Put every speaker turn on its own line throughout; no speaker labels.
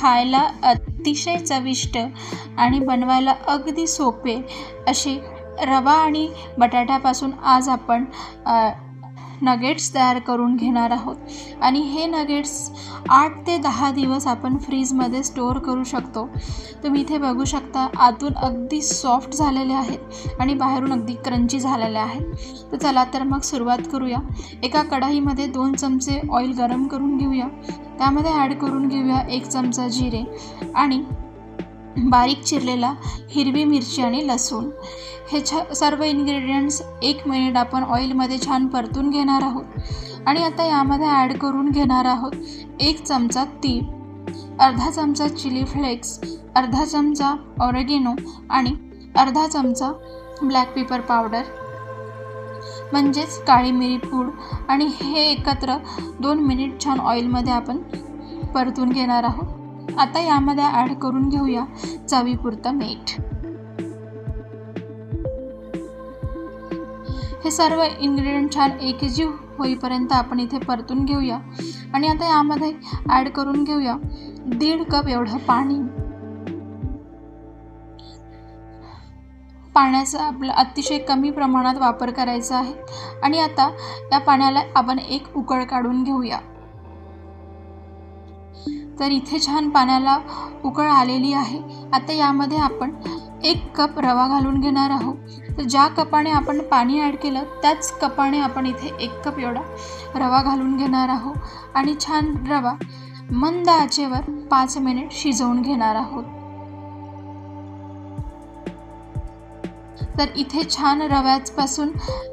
खायला अतिशय चविष्ट आणि बनवायला अगदी सोपे असे रवा आणि बटाट्यापासून आज आपण नगेट्स तयार करून घेणार आहोत. आणि हे नगेट्स आठ ते दहा दिवस आपण फ्रीजमध्ये स्टोअर करू शकतो. तुम्ही इथे बघू शकता आतून अगदी सॉफ्ट झालेले आहेत आणि बाहेरून अगदी क्रंची झालेले आहेत. तर चला तर मग सुरुवात करूया. एका कढाईमध्ये दोन चमचे ऑइल गरम करून घेऊया. त्यामध्ये ॲड करून घेऊया एक चमचा जिरे आणि बारीक चिरलेला हिरवी मिरची आणि लसूण. हे छ सर्व इन्ग्रेडियंट्स एक मिनिट आपण ऑइलमध्ये छान परतून घेणार आहोत. आणि आता यामध्ये ॲड करून घेणार आहोत एक चमचा तीळ अर्धा चमचा चिली फ्लेक्स अर्धा चमचा ऑरेगिनो आणि अर्धा चमचा ब्लॅक पेपर पावडर म्हणजेच काळी मिरी पूड. आणि हे एकत्र दोन मिनिट छान ऑइलमध्ये आपण परतून घेणार आहोत. आता यामध्ये ॲड करून घेऊया चवीपुरतं मीठ. हे सर्व इन्ग्रेडियंट छान एकजीव होईपर्यंत आपण इथे परतून घेऊया. आणि आता यामध्ये ॲड करून घेऊया दीड कप एवढं पाणी. पाण्याचा आपला अतिशय कमी प्रमाणात वापर करायचा आहे. आणि आता या पाण्याला आपण एक उकळ काढून घेऊया. तर इथे छान पाण्याला उकळ आलेली आहे. आता यामध्ये आपण एक कप रवा घालून घेणार आहोत. तर ज्या कपाने आपण पाणी ॲड केलं त्याच कपाने आपण इथे एक कप एवढा रवा घालून घेणार आहोत. आणि छान रवा मंद आचेवर पाच मिनिट शिजवून घेणार आहोत. तर इथे छान रव्यापासून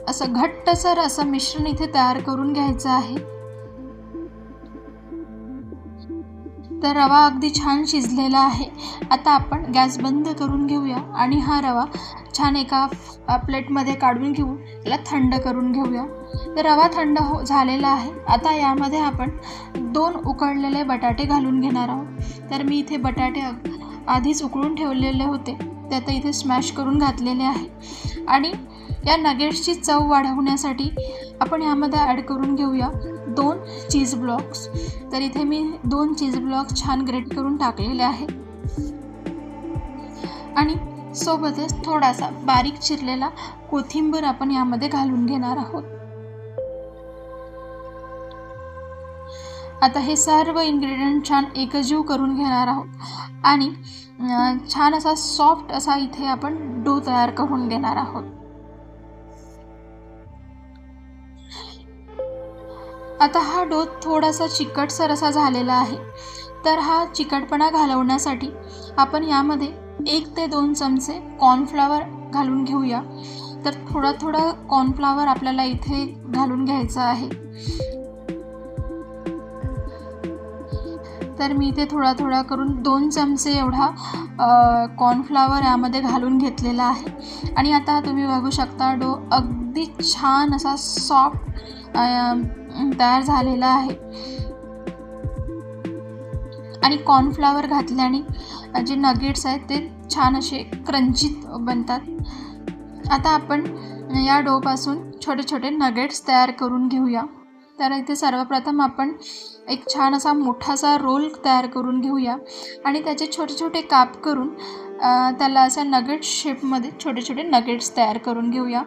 असं घट्टसर असं मिश्रण इथे तयार करून घ्यायचं आहे. तर रवा अगदी छान शिजलेला आहे. आता आपण गॅस बंद करून घेऊया आणि हा रवा छान एका प्लेटमध्ये काढून घेऊन त्याला थंड करून घेऊया. तर रवा थंड हो झालेला आहे. आता यामध्ये आपण दोन उकळलेले बटाटे घालून घेणार आहोत. तर मी इथे बटाटे आधीच उकळून ठेवलेले होते. ते आता इथे स्मॅश करून घातलेले आहे. आणि या नगेट्सची चव वाढवण्यासाठी आपण यामध्ये ॲड करून घेऊया. दोन चीज ब्लॉक्स तर इथे मी दोन चीज ब्लॉक्स छान ग्रेट करून टाकलेले आहेत आणि सोबतच थोडासा बारीक चिरलेला कोथिंबीर आपण यामध्ये घालून घेणार आहोत. आता हे सर्व इन्ग्रेडियंट छान एकजीव करून घेणार आहोत. आणि छान असा सॉफ्ट असा इथे आपण डो तयार करून घेणार आहोत. आता हा डो थोडासा चिकटसर असा झालेला आहे. तर हा चिकटपणा घालवण्यासाठी आपण यामध्ये एक ते दोन चमचे कॉर्नफ्लावर घालून घेऊया. तर थोडा थोडा कॉर्नफ्लावर आपल्याला इथे घालून घ्यायचा आहे. तर मी इथे थोडा थोडा करून दोन चमचे एवढा कॉर्नफ्लावर यामध्ये घालून घेतलेला आहे. आणि आता तुम्ही बघू शकता डो अगदी छान असा सॉफ्ट तयार झालेला आहे. आणि कॉर्नफ्लावर घातल्याने जे नगेट्स आहेत ते छान असे क्रंचित बनतात. आता आपण या डोपासून छोटे छोटे नगेट्स तयार करून घेऊया. तर इथे सर्वप्रथम आपण एक छान असा मोठासा रोल तयार करून घेऊया. आणि त्याचे छोटे छोटे काप करून त्याला असा नगेट शेपमध्ये छोटे छोटे नगेट्स तयार करून घेऊया.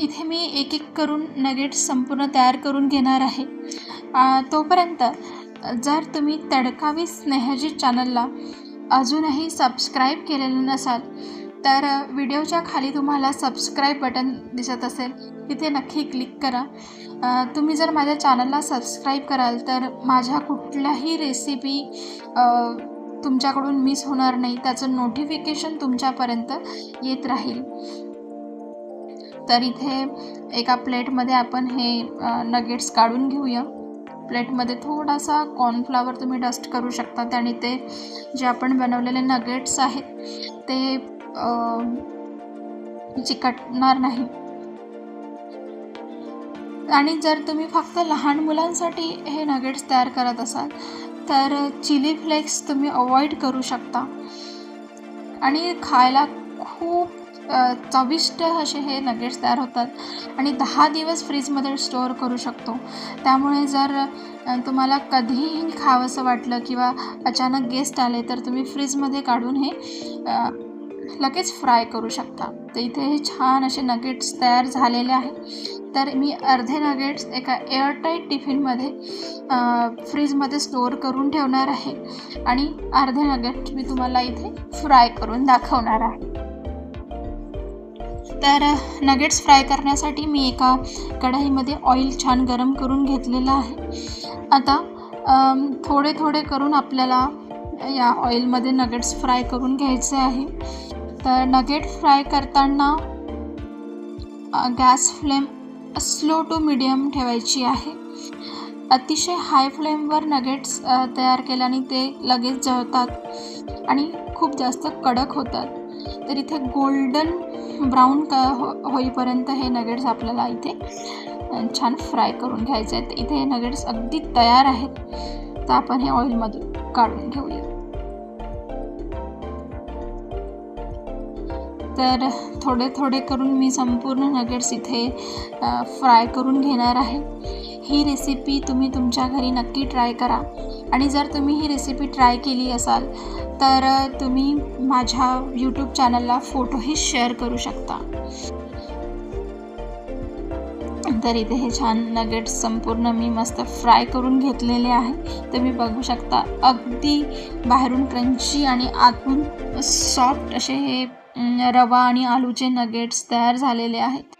इथे मी एक एक करून नगेट्स संपूर्ण तयार करून घेणार आहे. तोपर्यंत जर तुम्ही तडकावी स्नेहजी चॅनलला अजूनही सबस्क्राईब केलेलं नसाल तर व्हिडिओच्या खाली तुम्हाला सबस्क्राईब बटन दिसत असेल. तिथे नक्की क्लिक करा. तुम्ही जर माझ्या चॅनलला सबस्क्राईब कराल तर माझ्या कुठल्याही रेसिपी तुमच्याकडून मिस होणार नाही. त्याचं नोटिफिकेशन तुमच्यापर्यंत येत राहील. तर इथे एका प्लेटमध्ये आपण हे नगेट्स काढून घेऊया. प्लेटमध्ये थोडासा कॉर्नफ्लावर तुम्ही डस्ट करू शकता आणि ते जे आपण बनवलेले नगेट्स आहेत ते चिकटणार नाही. आणि जर तुम्ही फक्त लहान मुलांसाठी हे नगेट्स तयार करत असाल तर चिली फ्लेक्स तुम्ही अवॉइड करू शकता. आणि खायला खूप चविष्ट असे हे नगेट्स तयार होतात आणि दहा दिवस फ्रीजमध्ये स्टोअर करू शकतो. त्यामुळे जर तुम्हाला कधीही खावंसं वाटलं किंवा अचानक गेस्ट आले तर तुम्ही फ्रीजमध्ये काढून हे लगेच फ्राय करू शकता. तर इथे हे छान असे नगेट्स तयार झालेले आहे. तर मी अर्धे नगेट्स एका एअरटाईट टिफिनमध्ये फ्रीजमध्ये स्टोअर करून ठेवणार आहे. आणि अर्धे नगेट्स मी तुम्हाला इथे फ्राय करून दाखवणार आहे. तर नगेट्स फ्राय करण्यासाठी मी एका कढाईमध्ये ऑइल छान गरम करून घेतलेलं आहे. आता थोडे थोडे करून आपल्याला या ऑइलमध्ये नगेट्स फ्राय करून घ्यायचे आहे. तर नगेट फ्राय करताना gas flame slow to medium ठेवायची आहे. अतिशय हाय फ्लेमवर नगेट्स तयार केल्याने ते लगेच जळतात आणि खूप जास्त कडक होतात. तर इथे गोल्डन ब्राऊन क हो होईपर्यंत हे नगेट्स आपल्याला इथे छान फ्राय करून घ्यायचे आहेत. इथे हे नगेट्स अगदी तयार आहेत. तर आपण हे ऑइलमधून काढून घेऊया. तर थोडे थोडे करून मी संपूर्ण नगेट्स इथे फ्राय करून घेणार आहे. ही रेसिपी तुम्ही तुमच्या घरी नक्की ट्राय करा. आणि जर तुम्ही ही रेसिपी ट्राय केली असाल तर तुम्ही माझ्या यूट्यूब चॅनलला फोटोही शेअर करू शकता. तर इथे हे छान नगेट्स संपूर्ण मी मस्त फ्राय करून घेतलेले आहे. तुम्ही बघू शकता अगदी बाहेरून क्रंची आणि आतून सॉफ्ट असे हे रवा आणि आलूचे नगेट्स तयार झालेले आहेत.